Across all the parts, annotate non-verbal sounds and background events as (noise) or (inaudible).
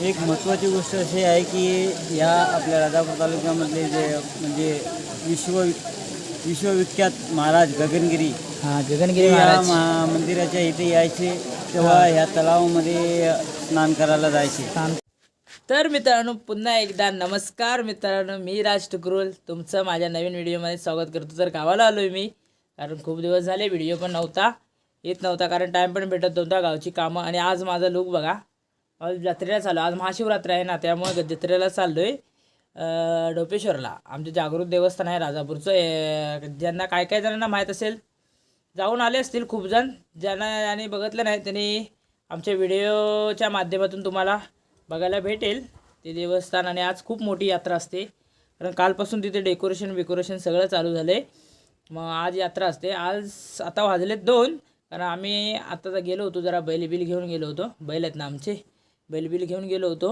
एक महत्त्वाची गोष्ट अशी आहे की या आपल्या राजापूर तालुक्यामधले जे म्हणजे विश्व विश्वविख्यात महाराज गगनगिरी. हा गगनगिरी या महाराज. महा- मंदिराच्या इथे यायचे तेव्हा ह्या तलावामध्ये स्नान करायला जायचे. तर मित्रांनो पुन्हा एकदा नमस्कार. मित्रांनो मी राज टुकरुल तुमचं माझ्या नवीन व्हिडिओमध्ये स्वागत करतो. तर गावाला आलो मी कारण खूप दिवस झाले व्हिडिओ पण नव्हता. येत नव्हता कारण टाईम पण भेटत नव्हता गावची कामं. आणि आज माझा लुक बघा. जत्रेला चाललो आज महाशिवरात्र आहे ना त्यामुळे जत्रेला चाललो आहे डोपेश्वरला. आमचं जागृत देवस्थान आहे राजापूरचं. ज्यांना काय काय जणांना माहीत असेल जाऊन आले असतील खूप जण. ज्यांना आणि बघितलं नाही त्यांनी आमच्या व्हिडिओच्या माध्यमातून तुम्हाला बघायला भेटेल. ते देवस्थान आणि आज खूप मोठी यात्रा असते. कारण कालपासून तिथे डेकोरेशन विकोरेशन सगळं चालू झालं आहे मग आज यात्रा असते. आज आता वाजलेत दोन. कारण आम्ही आता गेलो होतो जरा बैल बिल घेऊन गेलो होतो. बैल आहेत ना आमचे. बैलबिल घेऊन गेलो होतो.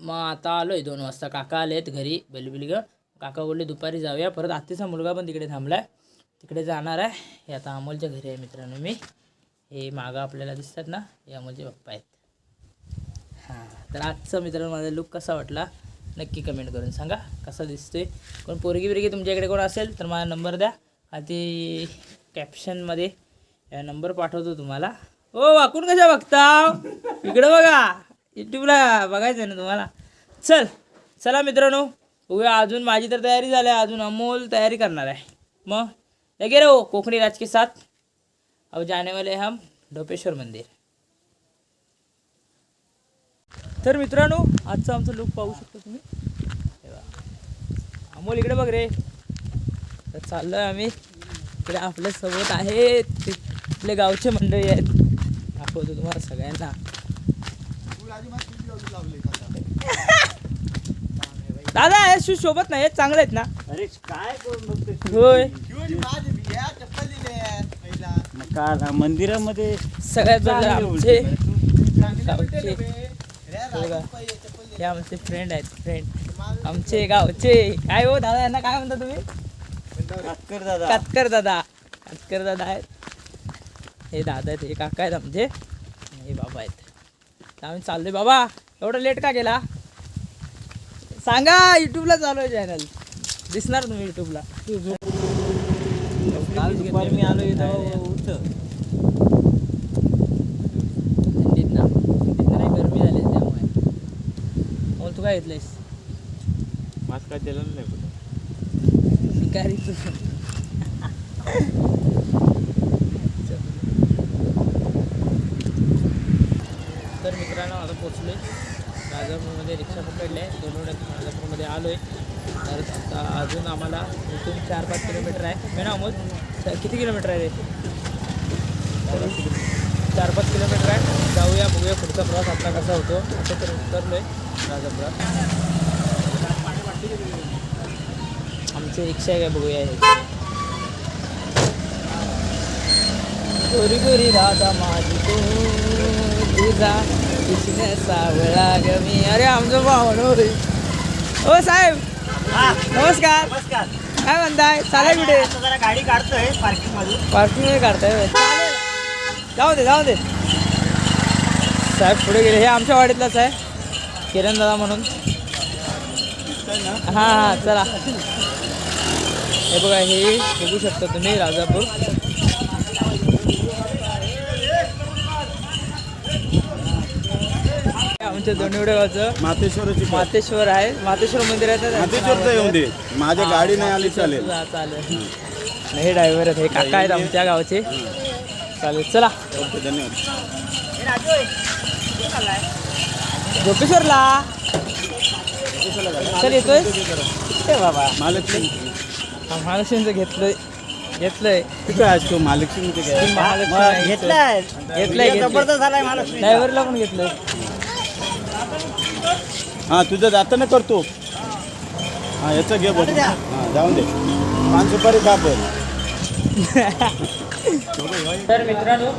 मग आता आलो आहे दोन वाजता. काका आले आहेत घरी बैलबिल घेऊन. काका बोलले दुपारी जाऊया. परत आत्तीचा मुलगा पण तिकडे थांबला आहे तिकडे जाणार आहे. हे आता अमोलच्या घरी आहे मित्रांनो मी. हे मागं आपल्याला दिसतात ना हे अमोलचे पप्पा आहेत. हां तर आजचा मित्रांनो माझा लुक कसा वाटला? नक्की कमेंट करून सांगा. कसा दिसतोय? कोण पोरगी बिरगी तुमच्याकडे कोण असेल तर मला नंबर द्या. आधी कॅप्शनमध्ये नंबर पाठवतो तुम्हाला. ओ वाकून कशा बघता? इकडं बघा. यूट्यूबला बघायचं आहे ना तुम्हाला. चल चला मित्रांनो बघूया अजून माझी तर तयारी झाली आहे अजून अमोल तयारी करणार आहे. मग लगे रे हो कोकणी राज के साथ. अब जाने वाले हम ढोपेश्वर मंदिर. तर मित्रांनो आजचा आमचा लुक पाहू शकता तुम्ही. अमोल इकडे बघ रे. तर चाललो आहे आम्ही. इकडे आपल्यासोबत आहेत. आपले गावचे मंडळी आहेत. दाखवतो तुम्हाला सगळ्यांना. (laughs) दादा हे शूज सोबत नाही हे चांगले आहेत ना. अरे काय करून बघतोय होय. मग का ना, मंदिरामध्ये सगळ्यात आमचे उलटे. गावचे बघा. हे आमचे फ्रेंड आहेत फ्रेंड आमचे गावचे. काय हो दादा यांना काय म्हणता तुम्ही? कातकर दादा. कातकर दादा. कातकर दादा आहेत. हे दादा आहेत हे काका आहेत आमचे. हे बाबा आहेत. तर आम्ही चाललोय. बाबा एवढं लेट का गेला? सांगा युट्यूबला चालू आहे चॅनल दिसणार तुम्ही युट्यूबला काल दुपारी मी आलो इथं उठ. थंडीत ना. थंडीत नाही गरमी झाली आहे त्यामुळे. मग तू काय घेतलंयस? मास्क काय दिलं नाही कुठं? भिकारी तू तर पोचलो आहे राजापूरमध्ये रिक्षा पकडली आहे दोन वेळा राजापूरमध्ये आलो आहे तर आता अजून आम्हाला इथून चार पाच किलोमीटर आहे. मी ना अमोल किती किलोमीटर आहे रे? चार पाच किलोमीटर आहे. जाऊया बघूया पुढचा प्रवास आपला कसा होतो. असं तर उतरलो आहे राजापुरात. आमची रिक्षा आहे काय बघूया गोरी गोरी राधा माझी तो तुझा. कृष्ण सावळा गमी अरे आमचं भावनो रे ओ साहेब. नमस्कार. नमस्कार. काय म्हणताय? चालेल कुठे? गाडी काढतोय पार्किंग मधून पार्किंगमध्ये काढताय. जाऊ दे जाऊ दे. साहेब पुढे गेले. हे आमच्या वाडीतलाच आहे. किरण दादा म्हणून. हां हां चला. हे बघा हे बघू शकता तुम्ही राजापूर. आमच्या दोन्हीवडे गावचं मातेश्वराची मातेश्वर आहे. मातेश्वर मंदिर आहे. तर मातेश्वरचं येऊन दे. माझ्या गाडी नाही आली चालेल. हा, चालेल. हे ड्रायव्हर आहेत. हे काका आहेत आमच्या गावचे. चालेल चला. ओके धन्यवाद. झोपेश्वरला चल येतोय? ए बाबा. महालक्ष्मी. हा, महालक्ष्मीचं घेतलंय. घेतलंय. कुठे आहेस तू? महालक्ष्मी कुठे ती महालक्ष्मी आहे. घेतलाय घेतलंय. जबरदस्त झालाय महालक्ष्मी ड्रायव्हरला पण घेतलंय. हां तुझं जाताना करतो. हां याचं घे बघ हां जाऊन दे. पाच सुपारी कापर तर मित्रांनो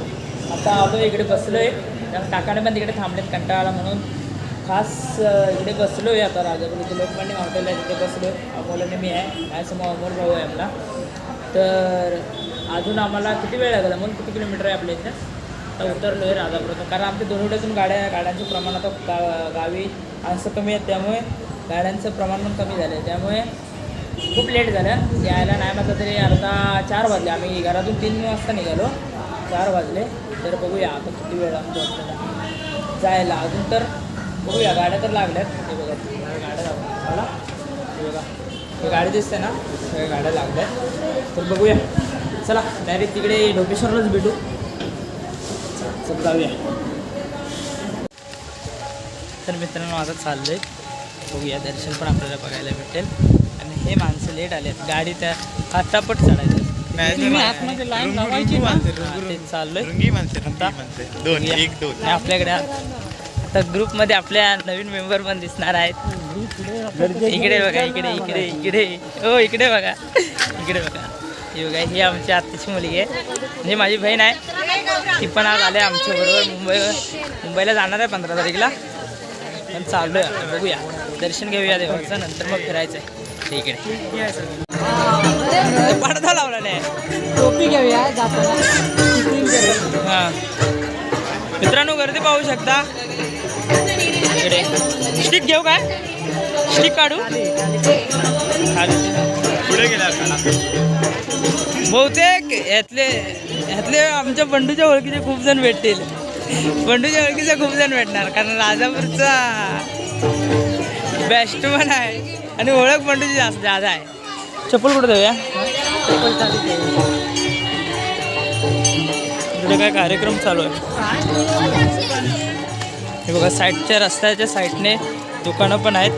आता आलो इकडे बसलोय. कारण काकाने पण तिकडे थांबलेत कंटाळा म्हणून. खास इकडे बसलोय आता राजापूर इथे लोकमान्य हॉटेल आहे तिथे बसलोय. अमोल आणि मी आहे. माझ्यासमोर अमोल भाऊ आहे आपला. तर अजून आम्हाला किती वेळ लागला? अमोल किती किलोमीटर आहे आपल्या इथं? आता उतरलो आहे राजापुरातून. कारण आमच्या दोन्हीकडून गाड्या गाड्यांचं प्रमाण आता गा गावी असं कमी आहेत त्यामुळे गाड्यांचं प्रमाण पण कमी झालं आहे त्यामुळे खूप लेट झालं. यायला नाही म्हटलं तरी अर्धा चार वाजले. आम्ही घरातून तीन वाजता निघालो. चार वाजले. तर बघूया आता किती वेळ लागतो आपल्याला. जायला. अजून तर बघूया. गाड्या तर लागल्यात. हे बघा. गाड्या लागल्या मला हे बघा. ही गाडी दिसते ना? सगळ्या गाड्या लागल्यात. तर बघूया. चला. डायरेक्ट तिकडे ढोपेश्वरलाच भेटू. चल जाऊया. तर मित्रांनो आता चाललोय. बघूया दर्शन पण आपल्याला बघायला भेटेल. आणि हे माणसं लेट आलेत गाडी त्या हातापट चढायचं आतमध्ये लाईन लावायची हा, ते चाललोय. आपल्याकडे आता ग्रुपमध्ये आपल्या नवीन मेंबर पण दिसणार आहेत. इकडे बघा इकडे इकडे इकडे. हो इकडे बघा. इकडे बघा. ही बघा ही आमची आत्ताची मुलगी आहे. म्हणजे माझी बहीण आहे. ती पण आज आले आमच्याबरोबर मुंबई मुंबईला जाणार आहे पंधरा तारीखला. पण चाललो आहे. बघूया. दर्शन घेऊया देवाचं नंतर मग फिरायचं आहे. इकडे. पडदा लावला नाही टोपी घेऊया जाताना. हां. मित्रांनो गर्दी पाहू शकता. इकडे. स्टिक घेऊ काय? स्टिक काढू. पुढे गेला बहुतेक यातले यातले आमच्या बंडूच्या ओळखीचे खूप जण भेटतील. बंडूच्या ओळखीचे खूप जण भेटणार कारण राजापूरचा बेस्ट पण आहे. आणि ओळख बंडूची जास्त जादा आहे. चप्पल कुठं देऊया? इकडे काय कार्यक्रम चालू आहे? हे बघा साईडच्या रस्त्याच्या साईडने दुकानं पण आहेत.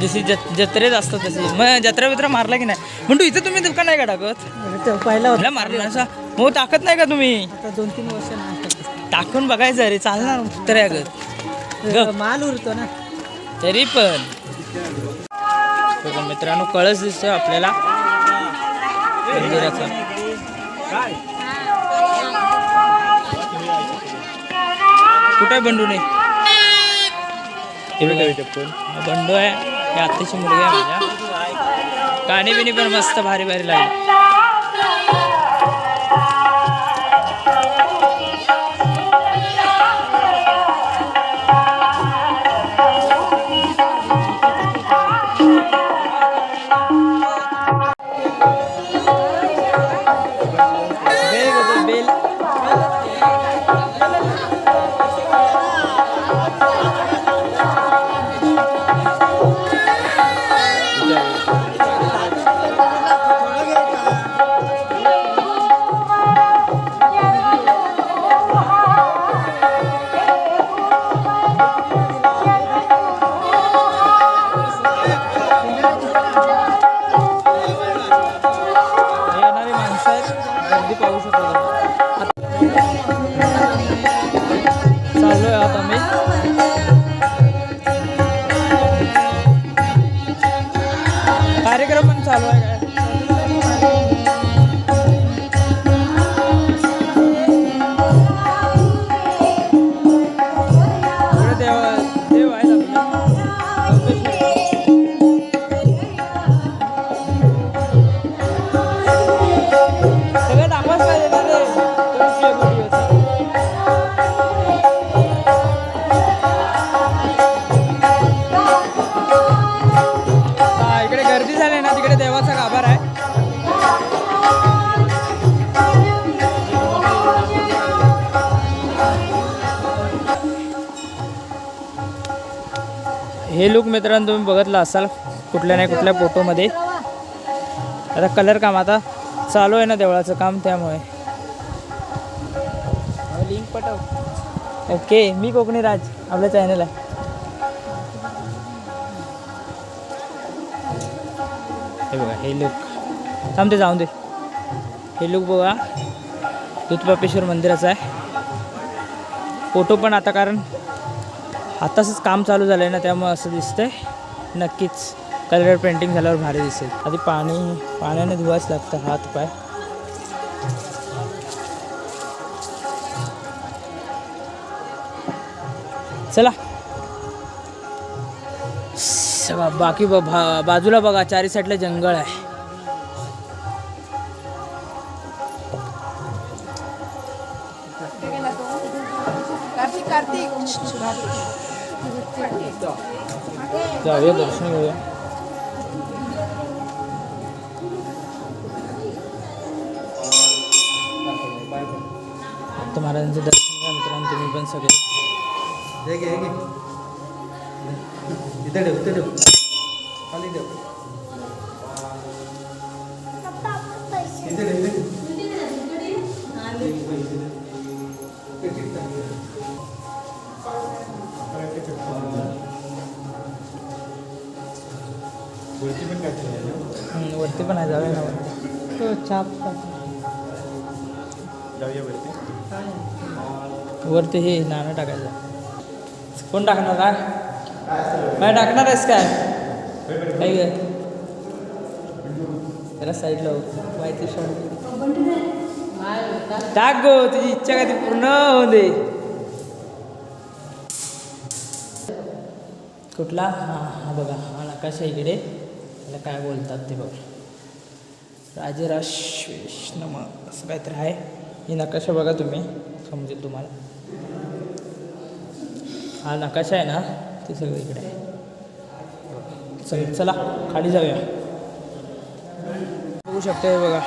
जशी जत जत्रेत असतात तशी. मग जत्रा बित्रा मारला की नाही? म्हणतो इथं तुम्ही दुकान नाही का टाकत? पहिला मारला असा मग टाकत नाही का तुम्ही? आता दोन तीन वर्ष नाही. टाकून बघायचं रे चालणार कुत्र्यागत गप. माल उरतो ना. तरी पण. मित्रांनो कळस दिसतोय आपल्याला. मंदिराचा. कुठे आहे बंडू नाही बंडू आहे. हे आत्ताची मुलगी आहे माझ्या. गाणी बिणी पण मस्त भारी भारी लागली. हे लुक मित्रांनो तुम्ही बघितलं असाल कुठल्या नाही कुठल्या फोटोमध्ये आता कलर काम आता चालू आहे ना देवळाचं काम त्यामुळे. लिंक पटव ओके मी कोकणी राज आपल्या चॅनल आहे. हे बघा हे लुक थांबते जाऊन दे. हे लुक बघा दूधपापेश्वर मंदिराचं आहे. फोटो पण आता कारण आताच काम चालू झालं आहे ना त्यामुळे असं दिसतंय. नक्कीच कलर पेंटिंग झाल्यावर भारी दिसेल. आधी पाणी पाण्याने धुवाच लागतं हात पाय. चला. बाकी बघा बाजूला बघा चारी साईडला जंगल आहे. हे दर्शन घेऊया फक्त महाराजांचं दर्शन घ्या मित्रांनो तुम्ही पण सगळे इथे ठेव इथे ठेव खाली ठेव वरती पण आहे जाऊया ना तो छाप जाऊया वरती. वरती हे नाणं टाकायचं. कोण टाकणार का काय टाकणार आहेस काय? काय ग. त्याला साईडला हो. माहिती. टाक गो तुझी इच्छा कधी पूर्ण होऊ दे. कुठला? हा हा बघा. हा नकाशा इकडे. त्याला काय बोलतात ते बघा. राजराश्वेष्णम असं काहीतरी आहे. ही नकाशा बघा तुम्ही समजेल तुम्हाला. हा नकाशा आहे ना ते सगळं इकडे आहे. चल चला खाली जाऊया. बघू शकता हे बघा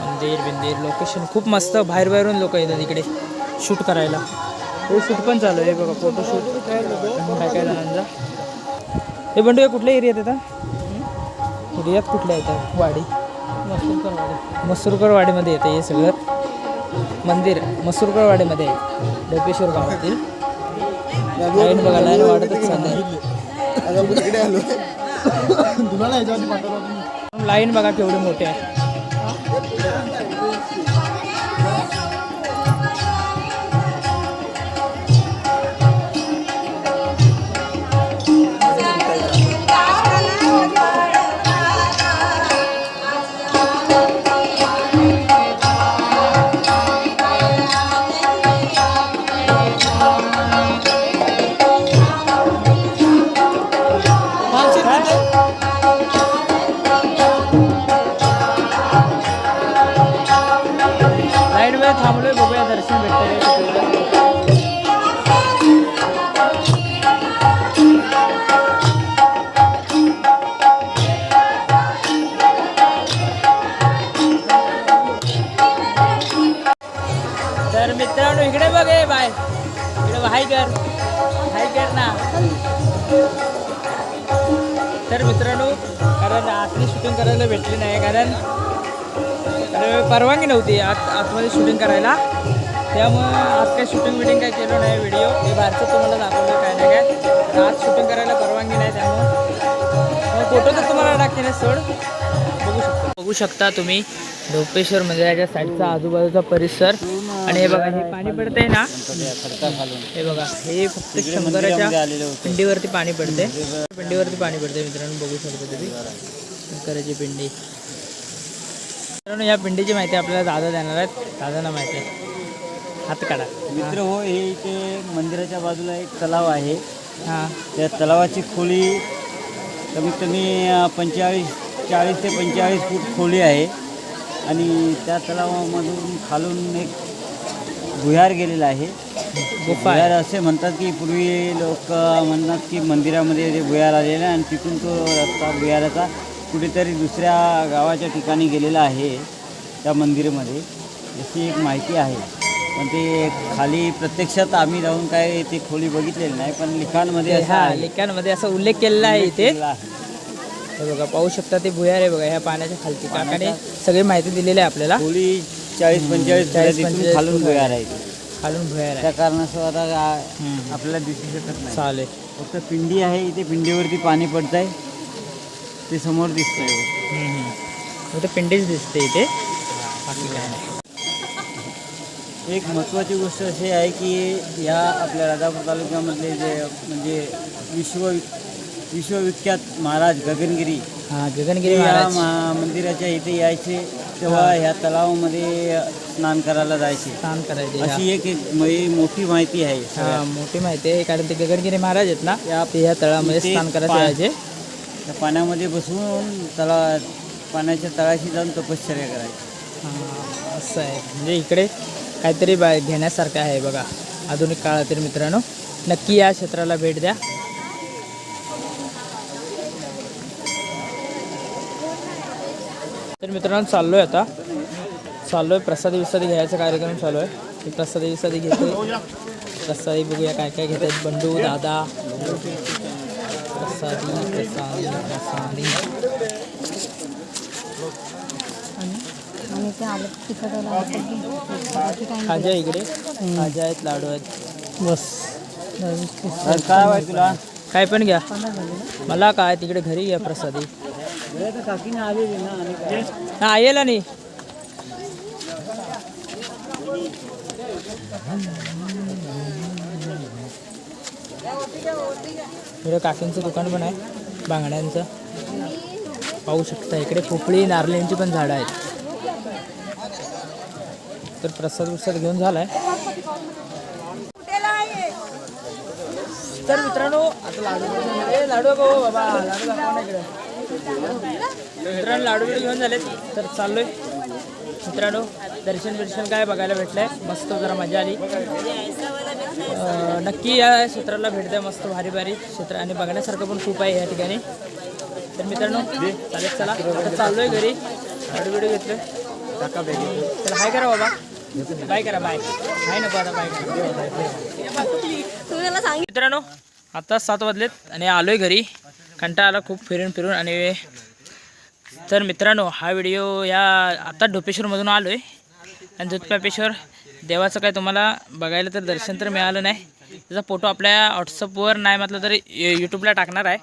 मंदिर बिंदिर लोकेशन खूप मस्त. बाहेर बाहेरून लोक येतात इकडे शूट करायला. हे शूट पण चालू आहे बघा फोटोशूट काय काय जणांचा. हे बंडू कुठल्या एरियात येतात? एरियात कुठल्या येतात? वाडी. मसूरकर वाडी मसूरकर वाडीमध्ये येतं हे सगळं. मंदिर मसूरकर वाडीमध्ये आहे. डोपेश्वर गावातील. लाईन बघा लाईन वाढतच (laughs) पाठवलं लाईन बघा केवढी मोठी आहे. हाय कर ना तर मित्रांनो कारण आतली शूटिंग करायला भेटली नाही कारण परवानगी नव्हती आत आतमध्ये शूटिंग करायला. त्यामुळं आज काही शूटिंग बिटिंग काय केलं नाही व्हिडिओ हे बाहेरचं तुम्हाला दाखवलं काय नाही काय. तर आज शूटिंग करायला परवानगी नाही त्यामुळं. फोटो तर तुम्हाला टाकते ना सोड. बघू शकता. बघू शकता तुम्ही. ढोपेश्वर मंदिराच्या साईडचा आजूबाजूचा परिसर. आणि हे बघा हे पाणी पडतंय ना. हे बघा हे फक्त शंकराच्या पिंडीवरती पाणी पडते पिंडीवरती पाणी पडते मित्रांनो बघू शकता तुम्ही. शंकराची पिंडी. मित्रांनो या पिंडीची माहिती आपल्याला दादा देणार आहेत. दादांना माहिती आहे. हात काढा. मित्र हो हे इथे मंदिराच्या बाजूला एक तलाव आहे. हां. त्या तलावाची खोली कमीत कमी पंचेचाळीस चाळीस ते पंचेचाळीस फूट खोली आहे. आणि त्या तलावामधून खालून एक भुयार गेलेला आहे. भुयार असे म्हणतात की पूर्वी लोक म्हणतात की मंदिरामध्ये ते भुयार आलेलं आहे आणि तिथून तो रस्ता भुयाराचा कुठेतरी दुसऱ्या गावाच्या ठिकाणी गेलेला आहे त्या मंदिरामध्ये. अशी एक माहिती आहे. पण ते खाली प्रत्यक्षात आम्ही जाऊन काय ते खोली बघितलेली नाही पण लिखाणमध्ये असं हा आहे. लेखांमध्ये असा उल्लेख केलेला आहे इथे. हे बघा पाहू शकता ते भुयार आहे बघा ह्या पाण्याच्या खालती. काकाने सगळी माहिती दिलेली आहे आपल्याला. खोली चाळीस पंचेचाळीस चाळीस, तिथून पंचेचाळीस खालून भुयार आहे. ते. खालून भुयार आहे. त्या कारणास्तव आता गा- हम्म. आपल्याला दिसू शकत नाही. चालेल. फक्त पिंडी आहे इथे पिंडीवरती पाणी पडत आहे ते समोर दिसतंय. हम्म, हम्म. इथे पिंडीच दिसते इथे. बाकी काय नाही. एक महत्त्वाची गोष्ट अशी आहे की या आपल्या राजापूर तालुक्यामधले जे म्हणजे विश्व विश्वविख्यात महाराज गगनगिरी. हा गगनगिरी या महाराज महा- मंदिराच्या इथे यायचे. तेव्हा ह्या तलावामध्ये स्नान करायला जायचे. स्नान करायचे हा. अशी एक एक म्हणजे मोठी माहिती आहे हा. मोठी माहिती आहे. कारण ते गगनगिरी महाराज आहेत ना या- ते ह्या तळामध्ये ते स्नान करायला पा- यायचे त्या पाण्यामध्ये बसून तला पाण्याच्या तळाशी जाऊन तपश्चर्या करायची. हा, असं आहे. म्हणजे इकडे काहीतरी बा घेण्यासारखं आहे बघा. आधुनिक काळातील मित्रांनो नक्की या क्षेत्राला भेट द्या. तर मित्रांनो चाललो आहे आता. चाललो आहे प्रसादी विसादी घ्यायचा कार्यक्रम चालू आहे. मी प्रसादी विसादी घेते. प्रसादी बघूया काय काय घेत आहेत बंडू दादा प्रसादी प्रसादी प्रसादी. खाजा इकडे. खाजा आहेत लाडू आहेत. बस. काय तुला काय पण घ्या. मला काय तिकडे घरी घ्या प्रसादी. हा येईल आणि इकडे काकींचं दुकान पण आहे बांगड्यांचं. पाहू शकता इकडे पोपळी नारळींची पण झाडं आहेत. तर प्रसाद प्रसाद घेऊन झालाय. तर मित्रांनो आता लाडू लाडू गो बाबा लाडू दाखवा इकडे. मित्रांनो लाडू बिडू घेऊन झालेत. तर चाललोय. मित्रांनो दर्शन बिर्शन काय बघायला भेटलंय? मस्त जरा मजा आली. नक्की या क्षेत्राला भेट द्या मस्त भारी भारी क्षेत्र. आणि बघण्यासारखं पण खूप आहे या ठिकाणी. तर मित्रांनो चालेल चला. आता चाललोय घरी. लाडू बिडू घेतलोय चला हाय करा बाबा. बाय करा बाय. हाय नको आता बाय करा. मित्रांनो आता सात वाजलेत आणि आलोय घरी. कंटाळा आला खूप फिरून फिरून आणि तर मित्रांनो हा व्हिडिओ या आता ढोपेश्वरमधून आलो आहे आणि दूधपापेश्वर देवाचं काय तुम्हाला बघायला तर दर्शन तर मिळालं नाही. त्याचा फोटो आपल्या व्हॉट्सअपवर नाही म्हटलं तरी यूट्यूबला टाकणार आहे.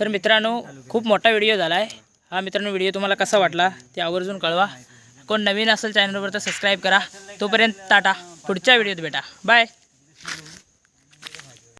तर मित्रांनो खूप मोठा व्हिडिओ झाला आहे हा मित्रांनो व्हिडिओ तुम्हाला कसा वाटला ते आवर्जून कळवा. कोण नवीन असेल चॅनलवर तर सबस्क्राईब करा. तोपर्यंत टाटा. पुढच्या व्हिडिओत भेटा. बाय